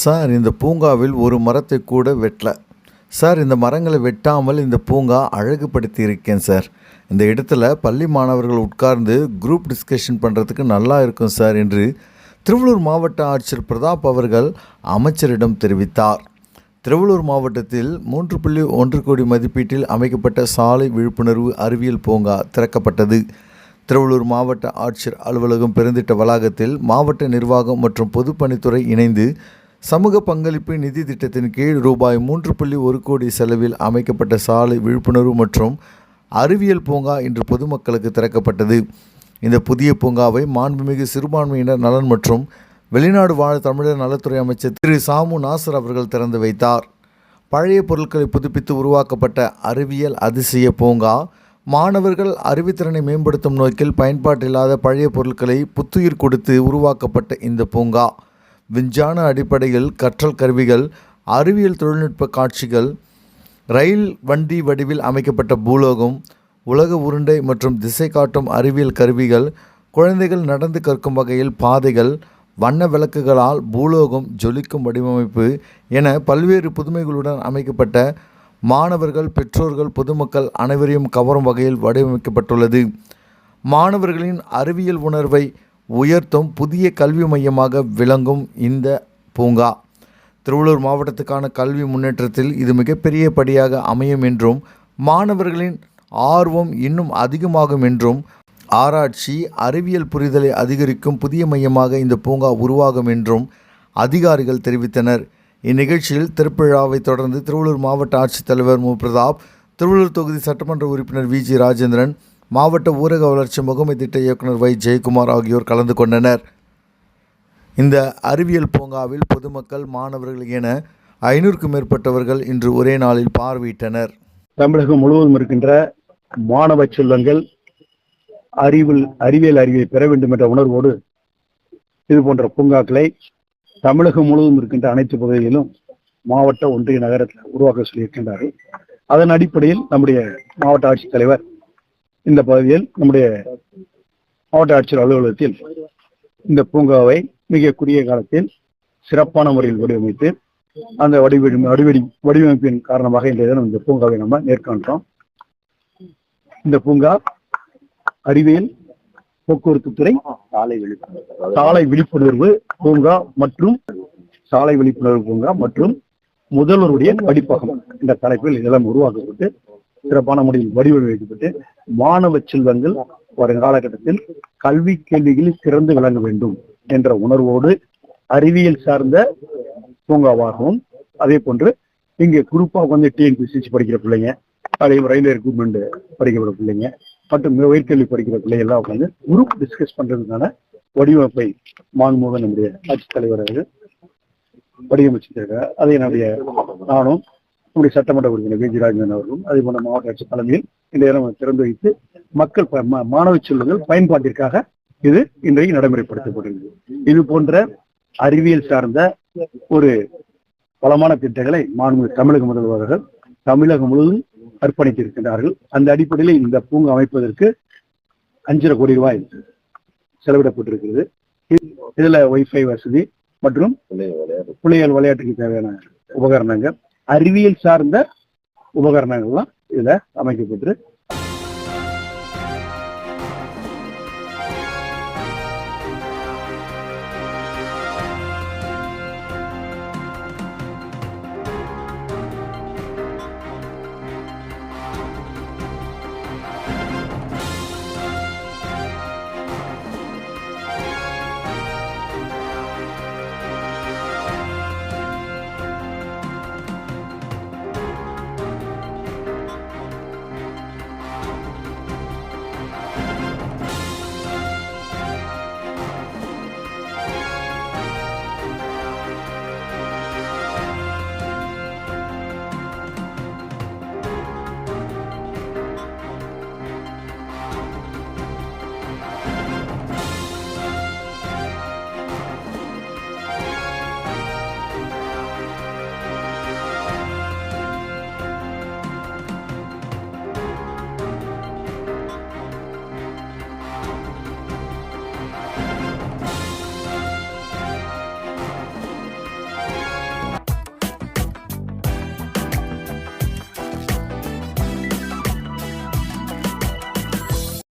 Sir இந்த பூங்காவில் ஒரு மரத்தை கூட வெட்டல. சார் இந்த மரங்களை வெட்டாமல் இந்த பூங்கா அழகுபடுத்தி இருக்கேன் சார். இந்த இடத்துல பள்ளி மாணவர்கள் உட்கார்ந்து குரூப் டிஸ்கஷன் பண்ணுறதுக்கு நல்லா இருக்கும் சார் என்று திருவள்ளூர் மாவட்ட ஆட்சியர் பிரதாப் அவர்கள் அமைச்சரிடம் தெரிவித்தார். திருவள்ளூர் மாவட்டத்தில் மூன்று புள்ளி ஒன்று கோடி மதிப்பீட்டில் அமைக்கப்பட்ட சாலை விழிப்புணர்வு அறிவியல் பூங்கா திறக்கப்பட்டது. திருவள்ளூர் மாவட்ட ஆட்சியர் அலுவலகம் பெருந்திட்ட வளாகத்தில் மாவட்ட நிர்வாகம் மற்றும் பொதுப்பணித்துறை இணைந்து சமூக பங்களிப்பு நிதி திட்டத்தின் கீழ் ரூபாய் மூன்று புள்ளி ஒரு கோடி செலவில் அமைக்கப்பட்ட சாலை விழிப்புணர்வு மற்றும் அறிவியல் பூங்கா இன்று பொதுமக்களுக்கு திறக்கப்பட்டது. இந்த புதிய பூங்காவை மாண்புமிகு சிறுபான்மையினர் நலன் மற்றும் வெளிநாடு வாழ் தமிழர் நலத்துறை அமைச்சர் திரு சாமு நாசர் அவர்கள் திறந்து வைத்தார். பழைய பொருட்களை புதுப்பித்து உருவாக்கப்பட்ட அறிவியல் அதிசய பூங்கா மாணவர்கள் அறிவுத்திறனை மேம்படுத்தும் நோக்கில் பயன்பாட்டில்லாத பழைய பொருட்களை புத்துயிர் கொடுத்து உருவாக்கப்பட்ட இந்த பூங்கா. விஞ்ஞான அடிப்படையில் கற்றல் கருவிகள் அறிவியல் தொழில்நுட்ப காட்சிகள் ரயில் வண்டி வடிவில் அமைக்கப்பட்ட பூலோகம் உலக உருண்டை மற்றும் திசை காட்டும் அறிவியல் கருவிகள் குழந்தைகள் நடந்து கற்கும் வகையில் பாதைகள் வண்ண விளக்குகளால் பூலோகம் ஜொலிக்கும் வடிவமைப்பு என பல்வேறு புதுமைகளுடன் அமைக்கப்பட்ட மாணவர்கள் பெற்றோர்கள் பொதுமக்கள் அனைவரையும் கவரும் வகையில் வடிவமைக்கப்பட்டுள்ளது. மாணவர்களின் அறிவியல் உணர்வை உயர்த்தும் புதிய கல்வி மையமாக விளங்கும் இந்த பூங்கா. திருவள்ளூர் மாவட்டத்துக்கான கல்வி முன்னேற்றத்தில் இது மிகப்பெரிய படியாக அமையும் என்றும் மாணவர்களின் ஆர்வம் இன்னும் அதிகமாகும் என்றும் ஆராய்ச்சி அறிவியல் புரிதலை அதிகரிக்கும் புதிய மையமாக இந்த பூங்கா உருவாகும் என்றும் அதிகாரிகள் தெரிவித்தனர். இந்நிகழ்ச்சியில் திருப்பிழாவை தொடர்ந்து திருவள்ளூர் மாவட்ட ஆட்சித்தலைவர் மு. பிரதாப் திருவள்ளூர் தொகுதி சட்டமன்ற உறுப்பினர் வி. ஜி. ராஜேந்திரன் மாவட்ட ஊரக வளர்ச்சி முகமை திட்ட இயக்குனர் வை ஜெயக்குமார் ஆகியோர் கலந்து கொண்டனர். இந்த அறிவியல் பூங்காவில் பொதுமக்கள் மாணவர்கள் என ஐநூறுக்கும் மேற்பட்டவர்கள் இன்று ஒரே நாளில் பார்வையிட்டனர். தமிழகம் முழுவதும் இருக்கின்ற மாணவ செல்வங்கள் அறிவில் அறிவியல் அறிவை பெற வேண்டும் என்ற உணர்வோடு இது போன்ற பூங்காக்களை தமிழகம் முழுவதும் இருக்கின்ற அனைத்து பகுதிகளிலும் மாவட்ட ஒன்றிய நகரத்தில் உருவாக்க சொல்லியிருக்கின்றார்கள். அதன் அடிப்படையில் நம்முடைய மாவட்ட ஆட்சித்தலைவர் இந்த பகுதியில் நம்முடைய மாவட்ட ஆட்சியர் அலுவலகத்தில் இந்த பூங்காவை மிக குறுகிய காலத்தில் சிறப்பான முறையில் வடிவமைத்து அந்த வடிவ வடிவடி வடிவமைப்பின் காரணமாக இன்றைய தினம் இந்த பூங்காவை நம்ம நேர்காண்கிறோம் இந்த பூங்கா அறிவியல் போக்குவரத்து துறை சாலை விழிப்புணர்வு. சாலை விழிப்புணர்வு பூங்கா மற்றும் சாலை விழிப்புணர்வு பூங்கா மற்றும் முதல்வருடைய படிப்பகம் இந்த தலைப்பில் இதெல்லாம் உருவாக்கப்பட்டு சிறப்பான முறையில் வடிவமைக்கப்பட்டு மாணவ செல்வங்கள் வரும் காலகட்டத்தில் கல்வி கேள்விகளில் சிறந்து விளங்க வேண்டும் என்ற உணர்வோடு அறிவியல் சார்ந்த பூங்காவாகவும் அதே போன்று இங்கே குரூப்பாக வந்து டிஎன்பிசிசி படிக்கிற பிள்ளைங்க அதே ரயில்வே ரெக்ரூட்மெண்ட் படிக்கிற பிள்ளைங்க மற்றும் உயர்கல்வி படிக்கிற பிள்ளைங்க எல்லாம் உட்காந்து குரூப் டிஸ்கஸ் பண்றதுக்கான வடிவமைப்பை மாண்புமிகு நம்முடைய ஆட்சித்தலைவர் அவர்கள் வடிவமைச்சிருக்காங்க அதை என்னுடைய நானும் நம்முடைய சட்டமன்ற உறுப்பினர் விஜய் ராஜன் அவர்களும் அதே போன்ற மாவட்ட ஆட்சி தலைமையில் இந்த இடம் திறந்து வைத்து மக்கள் ப- மாணவ செல்வங்கள் பயன்பாட்டிற்காக இது இன்றைக்கு நடைமுறைப்படுத்தப்படுகிறது. இது போன்ற அறிவியல் சார்ந்த ஒரு பலமான திட்டங்களை மாண்பு தமிழக முதல்வர்கள் தமிழகம் முழுவதும் அர்ப்பணித்திருக்கின்றார்கள். அந்த அடிப்படையில் இந்த பூங்கா அமைப்பதற்கு அஞ்சரை கோடி ரூபாய் செலவிடப்பட்டிருக்கிறது. இதுல ஒய்ஃபை வசதி மற்றும் பிள்ளைகள் விளையாட்டுக்கு தேவையான உபகரணங்கள் அறிவியல் சார்ந்த உபகரணங்கள்லாம் இதுல அமைக்கப்பட்டு